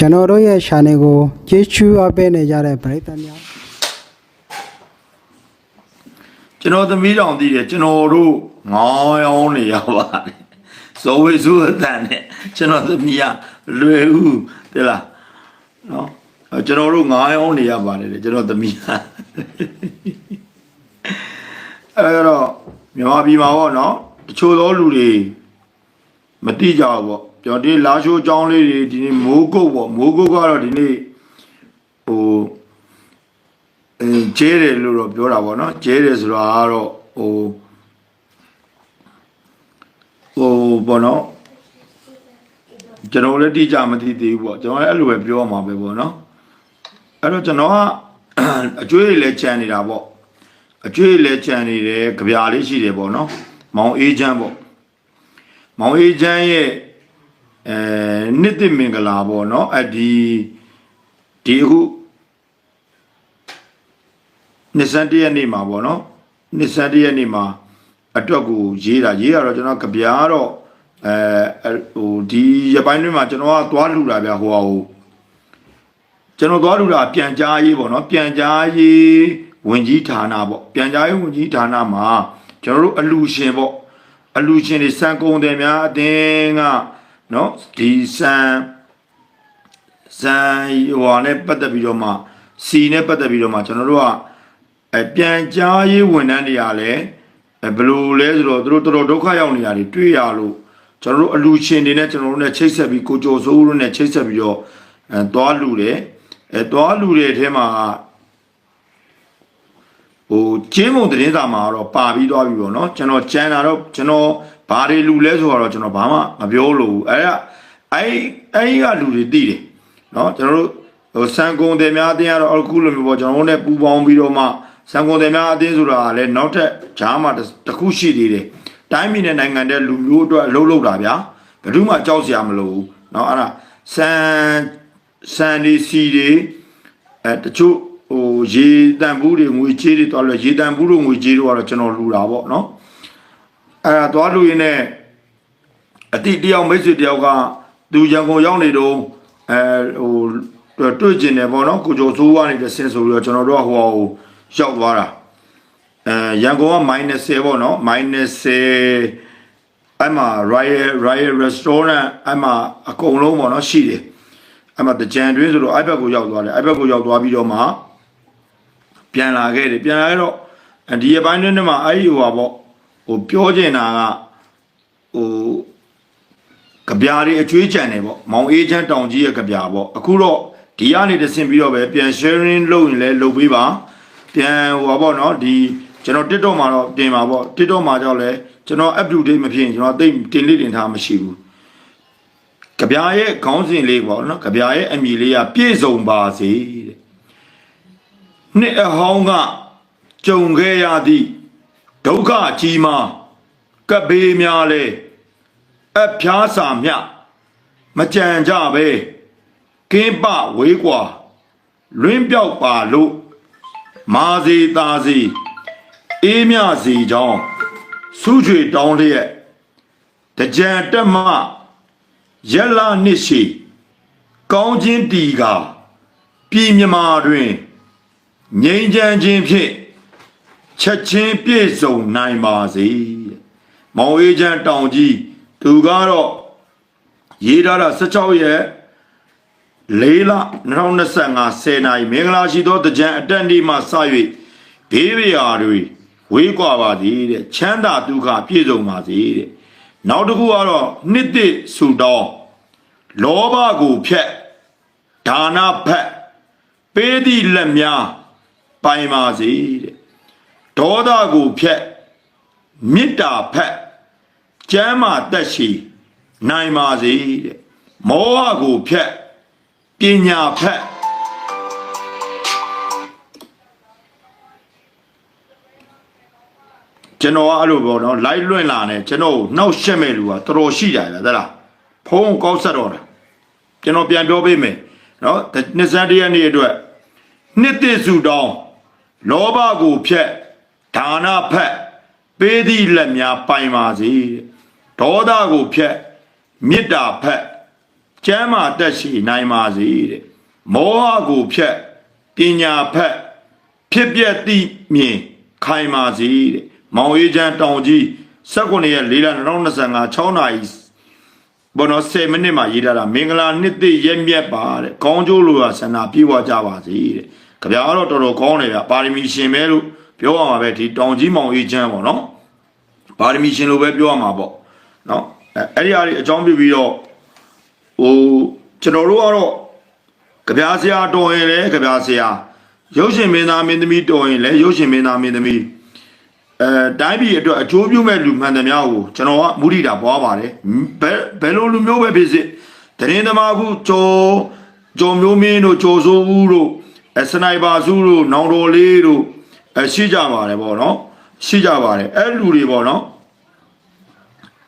ကျွန်တော်တို့ရဲ့ channel ကိုကျေးဇူးအပ်ပေးနေကြတဲ့ပရိသတ်များကျွန်တော်သမီးတောင်တည်တယ်ကျွန်တော်တို့ငေါင်းရောင်းနေရပါတယ်ဇော်ဝေစုအတန်နဲ့ကျွန်တော်သမီးကလွယ်ဦးတဲ့လားနော်အဲ့ကျွန်တော်တို့ငေါင်းရောင်းနေရပါတယ်လေကျွန်တော်သမီးကအဲ့တော့မြန်မာပြည်မှာပေါ့နော်တချို့သောလူတွေမတိကြဘူးပေါ့ ကျွန်တော်ဒီလာရှိုးအကြောင်းလေးတွေဒီနေ့မိုးကုတ်ပေါ့မိုးကုတ်ကတော့ဒီနေ့ဟိုအင်းကျဲတယ်လို့တော့ပြောတာပေါ့နော်ကျဲတယ်ဆိုတာကတော့ဟိုဟိုပေါ့နော်ကျွန်တော်လည်းတိကျမသိသေးဘူးပေါ့ကျွန်တော်လည်းအဲ့လိုပဲပြောမှာပဲပေါ့နော်အဲ့တော့ကျွန်တော်ကအကျွေးတွေလည်းခြံနေတာပေါ့အကျွေးတွေလည်းခြံနေတယ်ကြပြာလေးရှိတယ်ပေါ့နော်မောင်အေးချမ်းပေါ့မောင်အေးချမ်းရဲ့ အဲနှစ်သိမင်္ဂလာပေါ့နော်အဒီဒီအခုနှစ်ဆန်းတရက်နေ့မှာပေါ့နော်နှစ်ဆန်းတရက်နေ့မှာအတွက်ကိုရေးတာရေးရတော့ကျွန်တော်ကြပြားတော့အဲအဲ့ဟိုဒီရပိုင်းတွင်းမှာကျွန်တော်ကသွားလူတာဗျဟိုဟာဟိုကျွန်တော်သွားလူတာပြန်ကြားရေးပေါ့နော်ပြန်ကြားရေးဝင်ကြီးဌာနပေါ့ပြန်ကြားရေးဝင်ကြီးဌာနမှာကျွန်တော်တို့အလူရှင်ပေါ့အလူရှင်တွေစံကုန်တယ်များအတင်းက နော်ဒီစံစံဟိုဟာနဲ့ပတ်သက်ပြီးတော့မှစီနဲ့ပတ်သက်ပြီးတော့မှကျွန်တော်တို့ကအပြန်ကြားရေးဝန်ထမ်းတွေကလည်းအဲဘယ်လိုလဲဆိုတော့သူတို့တော်တော်ဒုက္ခရောက်နေတာတွေတွေ့ရလို့ကျွန်တော်တို့အလူရှင်တွေနဲ့ကျွန်တော်တို့နဲ့ချိတ်ဆက်ပြီးကိုကျော်စိုးတို့နဲ့ချိတ်ဆက်ပြီးတော့အဲသွားလူတယ်အဲသွားလူတဲ့အထဲမှာဟိုကျင်းမုံသတင်းစာမှာတော့ပါပြီးသွားပြီပေါ့နော်ကျွန်တော်ကြံတာတော့ကျွန်တော် ဘာတွေလူလဲဆိုတော့ကျွန်တော်ဘာမှမပြောလို့ဘူးအဲ့ဒါအဲ့အဲ့ကလူတွေသိတယ်နော်ကျွန်တော်တို့ဟိုစံကုန်တယ်များအတင်းကတော့အခုလိုမျိုးပေါ့ကျွန်တော်တို့နဲ့ပူပေါင်းပြီးတော့မှစံကုန်တယ်များအတင်းဆိုတာကလည်းနောက်ထပ်ဂျားမှာတစ်ခုရှိသေးတယ်တိုင်းပြည်နဲ့နိုင်ငံတဲ့လူမျိုးအတွက်အလုပ်လုပ်တာဗျာဘယ်သူမှကြောက်စရာမလိုဘူးเนาะအဲ့ဒါစံစံဒီစီတွေအဲတချို့ဟိုရေတန်ဘူးတွေငွေချေးတွေတော့လဲရေတန်ဘူးတို့ငွေချေးတို့ကတော့ကျွန်တော်လူတာပေါ့เนาะ အဲ့ဒါသွားလူရင်းနဲ့အတိတယောက်မိတ်ဆွေတယောက်ကသူရန်ကုန်ရောက်နေတော့အဲဟိုတွေ့ကျင်တယ်ပေါ့နော်ကိုကျော်စိုးကနေတဆင်းဆိုပြီးတော့ကျွန်တော်တို့ကဟိုဟိုရောက်သွားတာအဲရန်ကုန်က -10 ပေါ့နော် -10 အဲ့မှာ Royal Royal Restaurant အဲ့မှာအကုန်လုံးပေါ့နော်ရှိတယ်အဲ့မှာတကြံတွင်းဆိုတော့အဲ့ဘက်ကိုရောက်သွားတယ်အဲ့ဘက်ကိုရောက်သွားပြီးတော့မှပြန်လာခဲ့တယ်ပြန်လာခဲ့တော့ဒီအပိုင်းတွင်းထဲမှာအဲ့ဒီဟိုပါပေါ့ ဟိုပြောချင်တာကဟိုကြပြားတွေအကျွေးကြံတယ်ပေါ့မောင်အေးချမ်းတောင်ကြီးရဲ့ကြပြားပေါ့အခုတော့ဒီကနေတဆင့်ပြီးတော့ပဲပြန် sharing လုပ်ရင်လည်းလုပ်ပေးပါပြန်ဟိုပါပေါ့နော်ဒီကျွန်တော် TikTok မှာတော့တင်ပါပေါ့ TikTok မှာကြောက်လဲကျွန်တော် up to date မဖြစ်ရင်ကျွန်တော်တိတ်တင်လေးတင်ထားမရှိဘူးကြပြားရဲ့ခေါင်းစဉ်လေးပေါ့နော်ကြပြားရဲ့အမည်လေးကပြည့်စုံပါစေတဲ့နှစ်အဟောင်းကကြုံခဲ့ရသည့် ဒုက္ခကြီးမားကပ်ဘေးများလဲအဖျားစာမြမကြံကြပဲကင်းပဝေးကွာလွင်းပြောက်ပါလို့မာစီတာစီအေးမြစီကြောင်းစုချွေတောင်းလျက်တကြံတက်မရက်လာနှစ်ရှိကောင်းချင်းတီကပြည်မြမာတွင်ငြိမ်းချမ်းခြင်းဖြင့် ချက်ချင်းပြည့်စုံနိုင်ပါစေမောင်အေးချမ်းတောင်ကြီးသူကတော့ရေးထားတာ16ရက်၄လ2025 10နိုင်မင်္ဂလာရှိသောတကြံအတက်နေ့မှစ၍ဘေးရရာတွေဝေးကွာပါသည်တဲ့ချမ်းသာဒုက္ခပြည့်စုံပါစေတဲ့နောက်တစ်ခုကတော့နှစ်သိဆူတောင်းလောဘကိုဖျက်ဒါနဖက်ပေးသည့်လက်များပိုင်ပါစေတဲ့ ဒေါသကိုဖျက်မေတ္တာဖက်ကျမ်းမာတက်ရှိနိုင်ပါစေတဲ့မောဟကိုဖျက်ပညာဖက်ကျွန်တော်ကအဲ့လိုပေါ့နော်လိုက်လွင့်လာနေကျွန်တော်နှောက်ရှက်မဲ့လူကတော်တော်ရှိကြတယ်သလားဖုံးကောက်ဆက်တော့တာကျွန်တော်ပြန်ပြောပေးမယ်နော်နှစ်စန်းတရက်နေ့အတွက်နှစ်သိစုတောင်းလောဘကိုဖျက် ဒါနဖက်ပေးသည့်လက်များပိုင်ပါစေတဲ့ဒေါသကိုဖျက်မေတ္တာဖက်ကျမ်းမာတက်ရှိနိုင်ပါစေတဲ့မောဟကိုဖြတ်ပညာဖက်ဖြစ်ပြက်သိမြင်ခိုင်ပါစေတဲ့မောင်ရေးချမ်းတောင်ကြီး19ရက်4လ2025 6နာရီဘောနော်10မိနစ်မှရေးထားတာမင်္ဂလာနှစ်သိရက်မြက်ပါတဲ့ကောင်းကျိုးလိုရာဆန္ဒပြေဝကြပါစေတဲ့ကြပြားတော့တော်တော်ကောင်းတယ်ဗျပါရမီရှင်ပဲလို့ ပြောရမှာပဲဒီတောင်ကြီးမောင်ရေးချမ်းပေါ့နော်ပါရမီရှင်လို့ပဲပြောရမှာပေါ့နော်အဲအဲ့ဒီအရာတွေအကြောင်းပြပြီးတော့ဟိုကျွန်တော်တို့ကတော့ကြပြားဆရာတော်ရင်လေကြပြားဆရာရုပ်ရှင်မင်းသားမင်းသမီးတော်ရင်လေရုပ်ရှင်မင်းသားမင်းသမီးအဲတိုင်းပြည်အတွက်အကျိုးပြုမဲ့လူမှန်သမျှကိုကျွန်တော်ကမုဒိတာပွားပါတယ်ဘယ်ဘယ်လိုလူမျိုးပဲဖြစ်စေတရင်သမားခုကျော်ကျော်မျိုးမင်းတို့ကျော်စိုးဦးတို့အစနိုက်ပါစုတို့နောင်တော်လေးတို့ အရှိကြပါတယ်ပေါ့နော်ရှိကြပါတယ်အဲ့လူတွေပေါ့နော်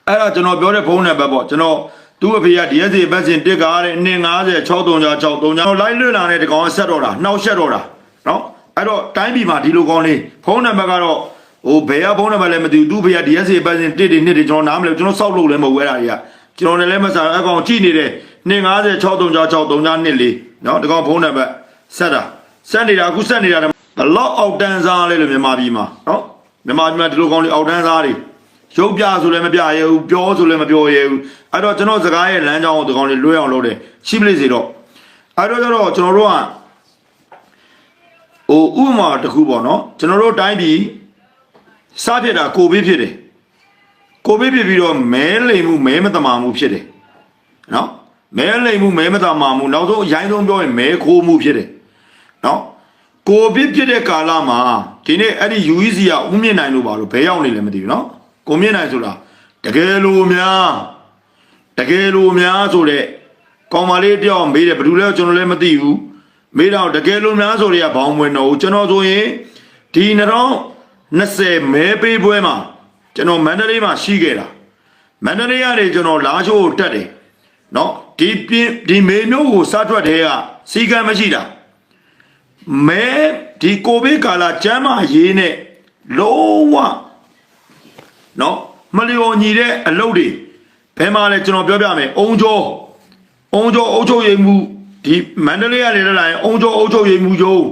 အဲ့ဒါကျွန်တော်ပြောတဲ့ဖုန်းနံပါတ်ပေါ့ကျွန်တော်သူ့အဖေက DSC ဘတ်စင်တစ်ကားတဲ့250 6363ကျွန်တော်လိုက်လွတ်လာတဲ့ဒီကောင်ဆက်တော့တာနှောက်ရှက်တော့တာနော်အဲ့တော့တိုင်းပြည်မှာဒီလိုကောင်းလေးဖုန်းနံပါတ်ကတော့ဟိုဘယ်ကဖုန်းနံပါတ်လဲမသိဘူးသူ့ဖေက DSC ဘတ်စင်တစ်တွေနှစ်တွေကျွန်တော်နားမလဲကျွန်တော်စောက်လို့လည်းမဟုတ်ဘူးအဲ့ဒါတွေကကျွန်တော်လည်းမစားအကောင်ကြည့်နေတယ်250 6363နှစ်လေးနော်ဒီကောင်ဖုန်းနံပါတ်ဆက်တာဆက်နေတာအခုဆက်နေတာ ဘလောက်အောက်တန်းစားလဲလို့မြန်မာပြည်မှာနော်မြန်မာပြည်မှာဒီလိုကောင်းလေးအောက်တန်းစားတွေရုပ်ပြဆိုလည်းမပြရဲဘူးပြောဆိုလည်းမပြောရဲဘူးအဲ့တော့ကျွန်တော်စကားရဲ့လမ်းကြောင်းကိုဒီကောင်လေးလွှဲအောင်လုပ်တယ်ရှိမလို့စေတော့အဲ့တော့ကျတော့ကျွန်တော်တို့ကဟိုဥပမာတစ်ခုပေါ့နော်ကျွန်တော်တို့တိုင်းပြည်စဖြစ်တာကိုဗစ်ဖြစ်တယ်ကိုဗစ်ဖြစ်ပြီးတော့မဲလိမ်မှုမဲမတမာမှုဖြစ်တယ်နော်မဲလိမ်မှုမဲမတမာမှုနောက်ဆုံးအရင်ဆုံးပြောရင်မဲခိုးမှုဖြစ်တယ်နော် ကိုဗစ်ဖြစ်တဲ့ကာလမှာဒီနေ့အဲ့ဒီ UEC ကဥမြင့်နိုင်လို့ပါလို့ဘယ်ရောက်နေလဲမသိဘူးနော်ကိုမြင့်နိုင်ဆိုတာတကယ်လို့များတကယ်လို့များဆိုတဲ့ကောင်မလေးတယောက်မေးတယ်ဘယ်သူလဲကျွန်တော်လည်းမသိဘူးမေးတော့တကယ်လို့များဆိုတဲ့ကဘောင်းမွေတော့ကျွန်တော်ဆိုရင်ဒီ2020မဲပေးပွဲမှာကျွန်တော်မန္တလေးမှာရှိခဲ့တာမန္တလေးကနေကျွန်တော်လာချိုးကိုတက်တယ်နော်ဒီပြင်းဒီမေမျိုးကိုစားထွက်တဲ့ကစီကံမရှိတာ မဲဒီကိုဗစ်ကာလကျမ်းမာရေးနဲ့လုံးဝနော်မလျော်ညီတဲ့အလုပ်တွေဘယ်မှာလဲကျွန်တော်ပြောပြမယ်အုံကျော်အုံကျော်အုပ်ချုပ်ရေးမှုဒီမန္တလေးကနေလာရင်အုံကျော်အုပ်ချုပ်ရေးမှုရုံး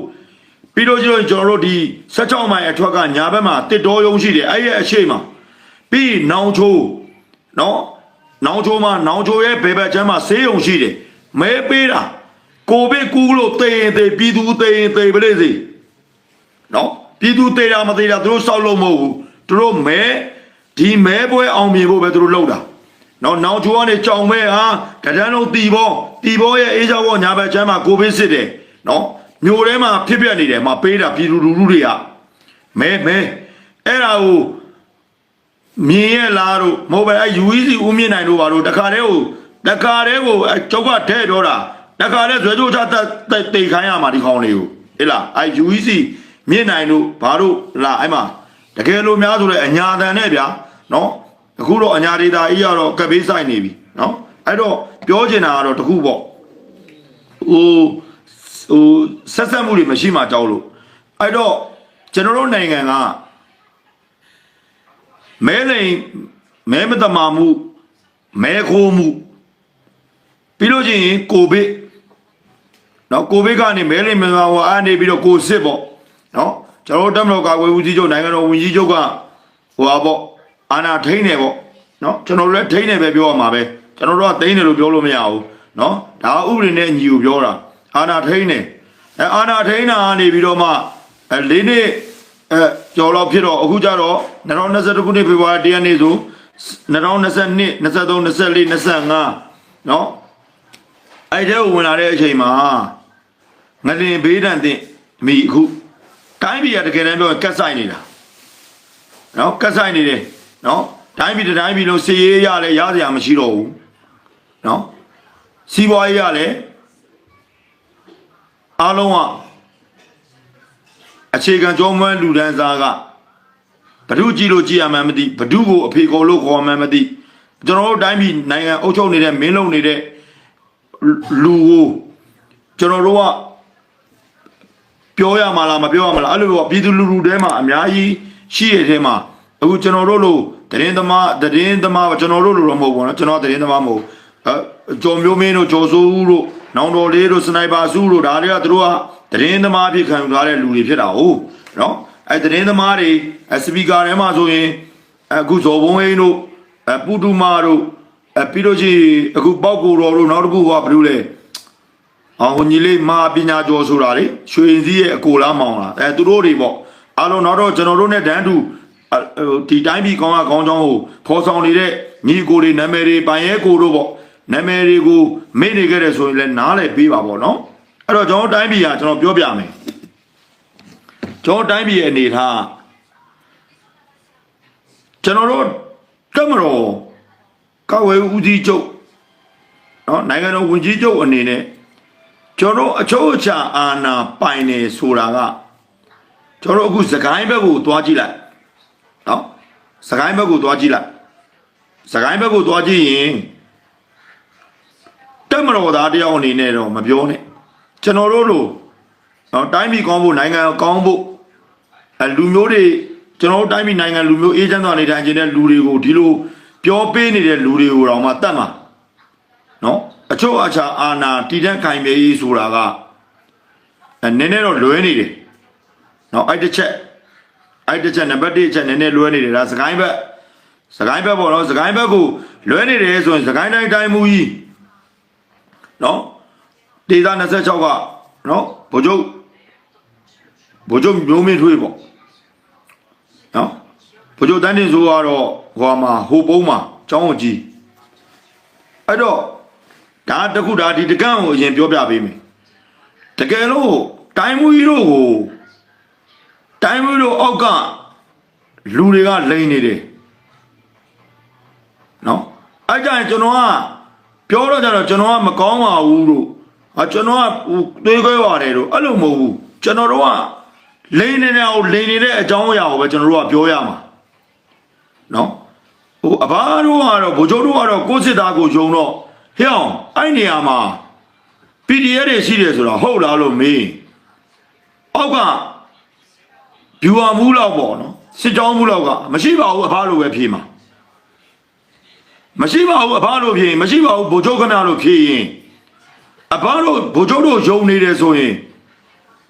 ပြီးတော့ကျွန်တော်တို့ဒီ16မိုင်အထွက်ကညာဘက်မှာတစ်တော်ရုံးရှိတယ်အဲ့ရဲ့အရှိမပြီးနောင်ချိုးနော်နောင်ချိုးမှာနောင်ချိုးရဲ့ဘယ်ဘက်ချမ်းမှာဆေးရုံရှိတယ်မဲပေးတာ ကိုဗစ်ကူးလို့တေရင်တေပြည်သူတေရင်တေပလေစီနော်ပြည်သူသေးတာမသေးတာသူတို့စောက်လို့မဟုတ်ဘူးသူတို့မဲဒီမဲပွဲအောင်မြင်ဖို့ပဲသူတို့လုပ်တာနော်နောင်ချိုးကနေကြောင်မဲဟာတဒန်းလုံးတီဘောတီဘောရဲ့အေးကြောဘောညာဘက်ချမ်းမှာကိုဗစ်စစ်တယ်နော်မြို့ထဲမှာဖြစ်ပြနေတယ်မှာပေးတာပြည်သူလူထုတွေကမဲမဲအဲ့ဒါကိုမြင်ရလားတို့မဟုတ်ပဲအဲ UEC ဦးမြင့်နိုင်တို့ပါတို့တခါတည်းကိုတခါတည်းကိုအဲကျောက်ကထဲတော့တာ တခါတည်းဇွဲကြိုးချတက်တိတ်ခိုင်းရမှာဒီခေါင်းလေးကိုဟဲ့လားအဲ UEC မြင့်နိုင်တို့ဘာတို့လာအဲ့မှာတကယ်လို့များဆိုလဲအညာတန်နဲ့ဗျာနော်အခုတော့အညာဒေတာအေးရတော့ကပ်ဘေးဆိုင်နေပြီနော်အဲ့တော့ပြောချင်တာကတော့တခုပေါ့ဟိုဟိုဆက်ဆက်မှုတွေမရှိမှကြောက်လို့အဲ့တော့ကျွန်တော်တို့နိုင်ငံကမဲလိန်မဲမတမာမှုမဲခိုးမှုပြီးလို့ချင်းကိုဗစ် နော်ကိုဗစ်ကနေမဲလိန်မြန်မာဟောအားနေပြီးတော့ကိုစစ်ပေါ့နော်ကျွန်တော်တို့တက်မတော်ကာကွယ်ဦးစီးချုပ်နိုင်ငံတော်ဝန်ကြီးချုပ်ကဟိုဟာပေါ့အာနာထိန်းနေပေါ့နော်ကျွန်တော်တို့လည်းထိန်းနေပဲပြောရမှာပဲကျွန်တော်တို့ကသိန်းတယ်လို့ပြောလို့မရဘူးနော်ဒါဥပဒေနဲ့အညီကိုပြောတာအာနာထိန်းနေအဲအာနာထိန်းတာကနေပြီးတော့မှအဲလေးနှစ်အဲကျော်တော့ဖြစ်တော့အခုကျတော့2021ခုနှစ်ဖေဖော်ဝါရီတရက်နေ့ဆို2022 23 24 25နော်အဲ့တဲ့ဝင်လာတဲ့အချိန်မှာ ငလင်ဘေးဒဏ်တင်မိအခုတိုင်းပြည်ကတကယ်တမ်းပြောရင်ကတ်ဆိုင်နေတာနော်ကတ်ဆိုင်နေတယ်နော်တိုင်းပြည်တစ်တိုင်းပြည်လုံးစီရေးရလဲရစရာမရှိတော့ဘူးနော်စီးပွားရေးရလဲအားလုံးကအခြေခံကြောမွမ်းလူဒန်းစားကဘဒုကြည့်လို့ကြည့်ရမှန်းမသိဘဒုကိုအဖေခေါ်လို့ခေါ်မှန်းမသိကျွန်တော်တို့တိုင်းပြည်နိုင်ငံအုပ်ချုပ်နေတဲ့မင်းလုံးနေတဲ့လူကိုကျွန်တော်တို့က ပြောရမှာလားမပြောရမှာလားအဲ့လိုပေါ့ပြည်သူလူထုထဲမှာအများကြီးရှိရတဲ့ထဲမှာအခုကျွန်တော်တို့လိုတရင်သမားတရင်သမားကျွန်တော်တို့လိုတော့မဟုတ်ဘူးเนาะကျွန်တော်တရင်သမားမဟုတ် အဲကျော်မျိုးမင်းတို့ကျော်စိုးဦးတို့နောင်တော်လေးတို့စနိုက်ပါစုတို့ဒါတွေကသူတို့ကတရင်သမားဖြစ်ခံယူထားတဲ့လူတွေဖြစ်တာဟုတ်နော်အဲတရင်သမားတွေအဲစပီကာထဲမှာဆိုရင်အခုဇော်ဘုံဟိန်းတို့အဲပူတူမာတို့အဲပြီးတော့ကြီးအခုပေါက်ကိုတော်တို့နောက်တစ်ခုကဘယ်လိုလဲ အောင်ဟိုညီလေးမာပညာကျော်ဆိုတာလေရွှေရင်စည်းရဲ့အကိုလားမောင်လားအဲသူတို့တွေပေါ့အားလုံးနောက်တော့ကျွန်တော်တို့ ਨੇ တန်းတူအဲဟိုဒီတိုင်းပြည်ကောင်းကကောင်းချောင်းကိုဖော်ဆောင်နေတဲ့ညီကိုတွေနာမည်တွေပိုင်ရဲကိုတို့ပေါ့နာမည်တွေကိုမေ့နေခဲ့တယ်ဆိုရင်လည်းနားလည်ပေးပါပေါ့နော်အဲ့တော့ကျွန်တော်တို့တိုင်းပြည်ကကျွန်တော်ပြောပြမယ်ကျွန်တော်တို့တိုင်းပြည်ရဲ့အနေထားကျွန်တော်တို့တမတော်ကောက်ဝဲဦးစီးချုပ်နော်နိုင်ငံတော်ဝန်ကြီးချုပ်အနေနဲ့ ကျွန်တော်တို့အချို့အချာအာဏာပိုင်နေဆိုတာကကျွန်တော်တို့အခုစကိုင်းဘက်ကိုသွားကြည့်လိုက်နော်စကိုင်းဘက်ကိုသွားကြည့်လိုက်စကိုင်းဘက်ကိုသွားကြည့်ရင်တက်မတော်သားတယောက်အနေနဲ့တော့မပြောနဲ့ကျွန်တော်တို့လိုနော်တိုင်းပြည်ကောင်းဖို့နိုင်ငံကောင်းဖို့အဲလူမျိုးတွေကျွန်တော်တို့တိုင်းပြည်နိုင်ငံလူမျိုးအေးချမ်းစွာနေထိုင်ခြင်းတဲ့လူတွေကိုဒီလိုပြောပေးနေတဲ့လူတွေကိုတော့မှတတ်မှာ နော်အချို့အချာအာနာတည်တဲ့ခိုင်မြေကြီးဆိုတာကအဲနည်းနည်းတော့လွဲနေတယ်နော်အဲ့တစ်ချက်အဲ့တစ်ချက်နံပါတ်1အချက်နည်းနည်းလွဲနေတယ်ဒါစကိုင်းဘက်စကိုင်းဘက်ပေါ့နော်စကိုင်းဘက်ကိုလွဲနေတယ်ဆိုရင်စကိုင်းတိုင်းတိုင်းမူကြီးနော်ဒေသ26ကနော်ဗိုလ်ချုပ်ဗိုလ်ချုပ်မျိုးမင်းထွေးပေါ့နော်ဗိုလ်ချုပ်တန်းတင်ဆိုကတော့ဟိုမှာဟိုပုံးမှာကျောင်းကိုကြီးအဲ့တော့ ဒါတခုဒါဒီတကန့်ကိုအရင်ပြောပြပေးမယ်တကယ်လို့တိုင်းမူကြီးတို့ကိုတိုင်းမူကြီးတို့အောက်ကလူတွေကလိန်နေတယ်နော်အဲ့ကြရင်ကျွန်တော်ကပြောတော့ကြတော့ကျွန်တော်ကမကောင်းပါဘူးလို့အကျွန်တော်ကဟိုတွေးခွဲပါတယ်လို့အဲ့လိုမဟုတ်ဘူးကျွန်တော်တို့ကလိန်နေတဲ့အောင်လိန်နေတဲ့အကြောင်းအရာကိုပဲကျွန်တော်တို့ကပြောရမှာနော်ဟိုအဘာတို့ကတော့ဗိုလ်ချုပ်တို့ကတော့ကိုယ်စစ်သားကိုယုံတော့ ဟဲ့အောင်အဲ့နေရာမှာ PDF တွေရှိတယ်ဆိုတော့ဟုတ်လားလို့မေးအောက်က viewer မှုလောက်ပေါ့နော်စစ်ကြောင်းမှုလောက်ကမရှိပါဘူးအဖားလိုပဲဖြေမှာမရှိပါဘူးအဖားလိုဖြေရင်မရှိပါဘူးဗိုလ်ချုပ်ခဏလိုဖြေရင်အဖားတို့ဗိုလ်ချုပ်တို့ယုံနေတယ်ဆိုရင်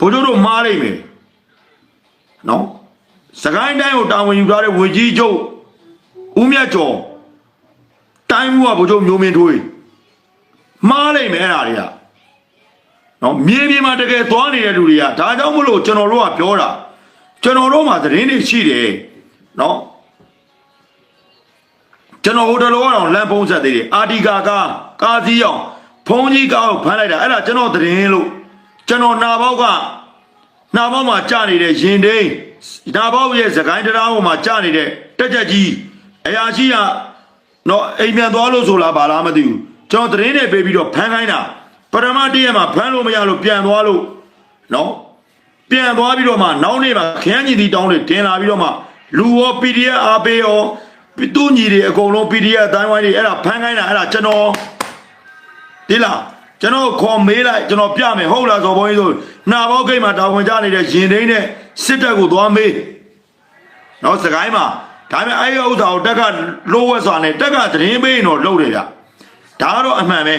ဗိုလ်ချုပ်တို့မှားလိုက်မယ်နော်စကိုင်းတိုင်းကိုတာဝန်ယူထားတဲ့ဝေကြီးချုပ်ဦးမြတ်ကျော်တိုင်းမှုကဗိုလ်ချုပ်မျိုးမင်းထွေး မှားလိုက်မယ်အဲ့ဒါတွေကနော်မြေပြင်မှာတကယ်သွားနေတဲ့လူတွေကဒါကြောင့်မလို့ကျွန်တော်တို့ကပြောတာကျွန်တော်တို့မှာသတင်းတွေရှိတယ်နော်ကျွန်တော်ဟိုတလောအောင်လမ်းပုံးဆက်သေးတယ်အာတီကာကာကာစီအောင်ဖုန်းကြီးကောက်ဖမ်းလိုက်တာအဲ့ဒါကျွန်တော်သတင်းလို့ကျွန်တော်နာပေါက်ကနာပေါက်မှာကြာနေတဲ့ရင်တိန်နာပေါက်ရဲ့သခိုင်းတရားပေါ်မှာကြာနေတဲ့တက်ကြကြီးအရာရှိကနော်အိမ်မြန်သွားလို့ဆိုလားဘာလားမသိဘူး ကျွန်တော်သတင်းတွေပေးပြီးတော့ဖမ်းခိုင်းတာပထမတည့်ရက်မှာဖမ်းလို့မရလို့ပြန်သွားလို့နော်ပြန်သွားပြီးတော့မှနောက်နေ့မှာခရမ်းညီတီတောင်းတွေတင်လာပြီးတော့မှလူရော PDF အားပေးရောသူ့ညီတွေအကုန်လုံး PDF အတိုင်းဝိုင်းတွေအဲ့ဒါဖမ်းခိုင်းတာအဲ့ဒါကျွန်တော်ဒီလားကျွန်တော်ခေါ်မေးလိုက်ကျွန်တော်ပြမယ်ဟုတ်လားဆိုဘုန်းကြီးဆိုနှာပေါက်ဂိတ်မှာတာဝန်ကျနေတဲ့ရင်သိန်းနဲ့စစ်တပ်ကိုသွားမေးနော်စကိုင်းမှာဒါပေမဲ့အဲ့ဒီဥစ္စာကိုတက်ကလိုးဝဲစွာနဲ့တက်ကသတင်းပေးရင်တော့လုပ်တယ်ဗျ ဒါကတော့အမှန်ပဲ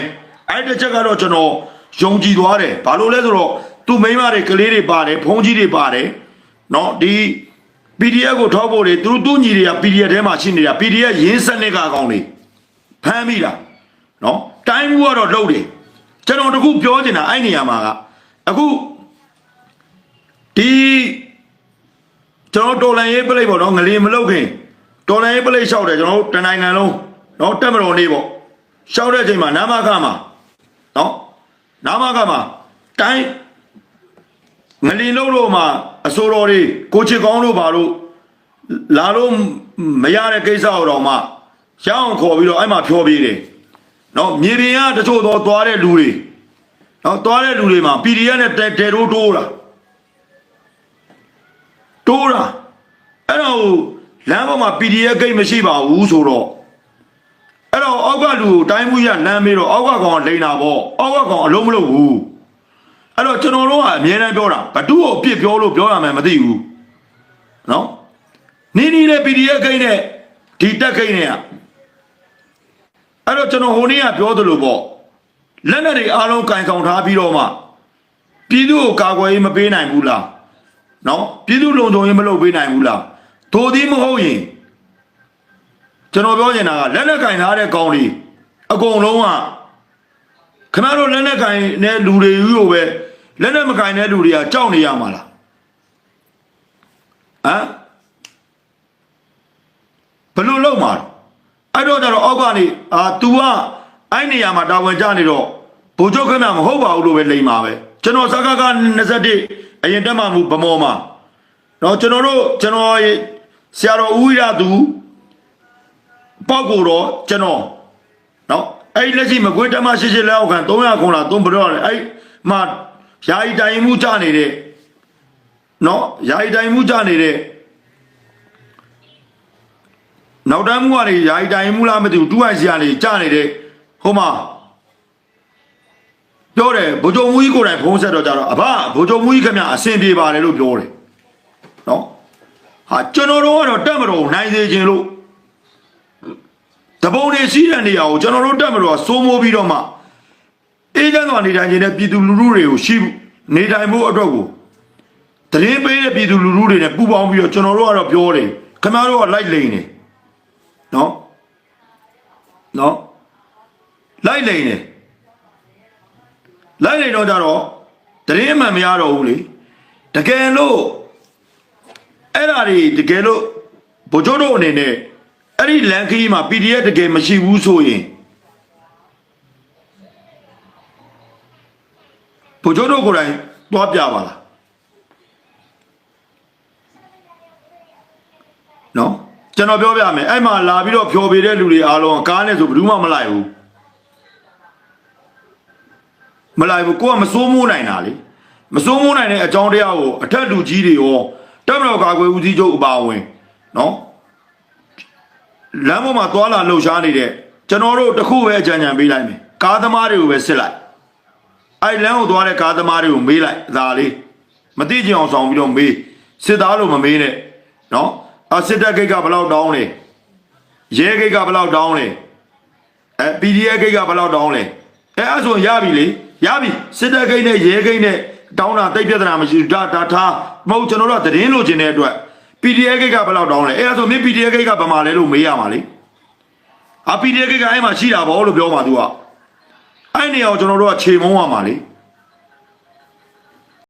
အဲ့ဒီတစ်ချက်ကတော့ကျွန်တော်ယုံကြည်သွားတယ်ဘာလို့လဲဆိုတော့သူ့မိန်းမတွေကလေးတွေပါတယ်ဖုန်းကြီးတွေပါတယ်နော်ဒီ PDF ကိုထောက်ဖို့တွေသူတို့သူ့ညီတွေက PDF ထဲမှာရှိနေတာ PDF ရင်းစနစ်ကအကောင်တွေဖမ်းမိတာနော်တိုင်းမှုကတော့လှုပ်တယ်ကျွန်တော်တခုပြောချင်တာအဲ့နေရာမှာကအခုဒီကျွန်တော်တော်လန်ရေးပလိတ်ပေါ့နော်ငလင်မလုတ်ခင်တော်လန်ရေးပလိတ်လျှောက်တယ်ကျွန်တော်တို့တနိုင်ငံလုံးနော်တက်မတော်နေပေါ့ လျှောက်တဲ့အချိန်မှာနာမခမှာနော်နာမခမှာတိုင်းငလင်လုံးလို့မှာအစိုးရတွေကိုချစ်ကောင်းလို့ပါလို့လာလို့မရတဲ့ကိစ္စတော့မှရအောင်ခေါ်ပြီးတော့အဲ့မှာဖြောပြေးတယ်နော်မြေပြင်ကတချို့တော့သွားတဲ့လူတွေနော်သွားတဲ့လူတွေမှာ PDF နဲ့တဲတဲတိုးတိုးတာတိုးတာအဲ့တော့လမ်းပေါ်မှာ PDF ဂိတ်မရှိပါဘူးဆိုတော့ အဲ့တော့အောက်ကလူကိုတိုင်းမှုရလမ်းမေးတော့အောက်ကကောင်လိန်တာပေါ့အောက်ကကောင်အလုံးမလုပ်ဘူးအဲ့တော့ကျွန်တော်တို့ကအမြဲတမ်းပြောတာဘသူ့ကိုအပြစ်ပြောလို့ပြောရမယ်မသိဘူးနော်နီးနီးလေး PDF ဂိတ်နဲ့ဒီတက်ဂိတ်နဲ့ကအဲ့တော့ကျွန်တော်ဟိုနေ့ကပြောသလိုပေါ့လက်နက်တွေအားလုံးကင်ဆောင်ထားပြီးတော့မှပြည်သူကိုကာကွယ်ရေးမပေးနိုင်ဘူးလားနော်ပြည်သူလုံခြုံရေးမလုပ်ပေးနိုင်ဘူးလားသို့သည်မဟုတ်ရင် ကျွန်တော်ပြောချင်တာကလက်နက်ကင်ထားတဲ့ကောင်းလေးအကုန်လုံးကခင်ဗျားတို့လက်နက်ကင်တဲ့လူတွေယူကိုပဲလက်နက်မကင်တဲ့လူတွေကကြောက်နေရမှာလားဟမ်ဘယ်လိုလုပ်မှာလဲအဲ့တော့ကျတော့အောက်ကနေအာ तू ကအဲ့နေရာမှာတာဝန်ကျနေတော့ဘိုလ်ချုပ်ခင်ဗျာမဟုတ်ပါဘူးလို့ပဲလိန်ပါပဲကျွန်တော်စကားက21အရင်တက်မှမူဗမောမှာတော့ကျွန်တော်တို့ကျွန်တော်ဆရာတော်ဦးရသူ ပောက်ကိုတော့ကျွန်တော်နော်အဲ့လက်ရှိမကွေးတမရှိရှိလက်အောက်ခံ300ခွန်လာ3ဘရောလေအဲ့မှာယာယီတိုင်မှုကြနေတဲ့နော်ယာယီတိုင်မှုကြနေတဲ့နောက်တန်းမှုကနေယာယီတိုင်မှုလားမသိဘူးတူဟန်စီကနေကြနေတဲ့ဟိုမှာပြောတယ်ဗိုလ်ချုပ်မူကြီးကိုယ်တိုင်ဖုံးဆက်တော့ကြတော့အဘဗိုလ်ချုပ်မူကြီးခင်ဗျအဆင်ပြေပါတယ်လို့ပြောတယ်နော်ဟာကျွန်တော်တို့ကတော့တက်မတော်နိုင်စေခြင်းလို့ တပုံတွေစီးတဲ့နေရာကိုကျွန်တော်တို့တက်မလို့စိုးမိုးပြီးတော့မှအေးချမ်းစွာနေထိုင်နေတဲ့ပြည်သူလူထုတွေကိုရှိနေထိုင်ဖို့အတွက်ကိုတရင်ပေးတဲ့ပြည်သူလူထုတွေနဲ့ပူးပေါင်းပြီးတော့ကျွန်တော်တို့ကတော့ပြောတယ်ခင်ဗျားတို့ကလိုက်လိန်နေနော်နော်လိုက်လိန်နေလိုက်လိန်တော့ကြတော့တရင်မှန်မရတော့ဘူးလေတကယ်လို့အဲ့ဓာတွေတကယ်လို့ဘိုလ်ချုပ်တို့အနေနဲ့ အဲ့ဒီလန်ခီးမှာ PDF တကယ်မရှိဘူးဆိုရင်ဘိုလ်ချုပ်တို့ကိုယ်တိုင်တွားပြပါလားနော်ကျွန်တော်ပြောပြမယ်အဲ့မှာလာပြီးတော့ဖြော်ပေးတဲ့လူတွေအားလုံးကကားနဲ့ဆိုဘယ်သူမှမလိုက်ဘူးမလိုက်ဘူးကိုကမစိုးမိုးနိုင်တာလေမစိုးမိုးနိုင်တဲ့အကြောင်းတရားကိုအထက်လူကြီးတွေရောတပ်မတော်ကာကွယ်ဦးစီးချုပ်အပါအဝင်နော် လမ်းပေါ်မှာသွာလာလှုပ်ရှားနေတဲ့ကျွန်တော်တို့တခုပဲအကြံဉာဏ်ပေးလိုက်မယ်ကားသမားတွေကိုပဲစစ်လိုက်အဲ့လမ်းကိုသွားတဲ့ကားသမားတွေကိုမေးလိုက်ဒါလေးမသိချင်အောင်ဆောင်ပြီးတော့မေးစစ်သားလို့မမေးနဲ့နော်အစစ်တပ်ဂိတ်ကဘယ်လောက်တောင်းလဲရဲဂိတ်ကဘယ်လောက်တောင်းလဲအဲ PDF ဂိတ်ကဘယ်လောက်တောင်းလဲအဲအဲ့ဆိုရပြီလေရပြီစစ်တပ်ဂိတ်နဲ့ရဲဂိတ်နဲ့တောင်းတာတိတ်ပြဿနာမရှိဘူးဒါဒါထားမဟုတ်ကျွန်တော်တို့ကသတင်းလိုချင်တဲ့အတွက် PDF ဂိတ်ကဘယ်လောက်တောင်းလဲအဲအဲ့ဆိုမင်း PDF ဂိတ်ကဘာမှလဲလို့မေးရမှာလေ အ PDF ကအဲ့မှာရှိတာဗောလို့ပြောမှာ तू อ่ะအဲ့နေရာကိုကျွန်တော်တို့ကခြေမုံရမှာလေ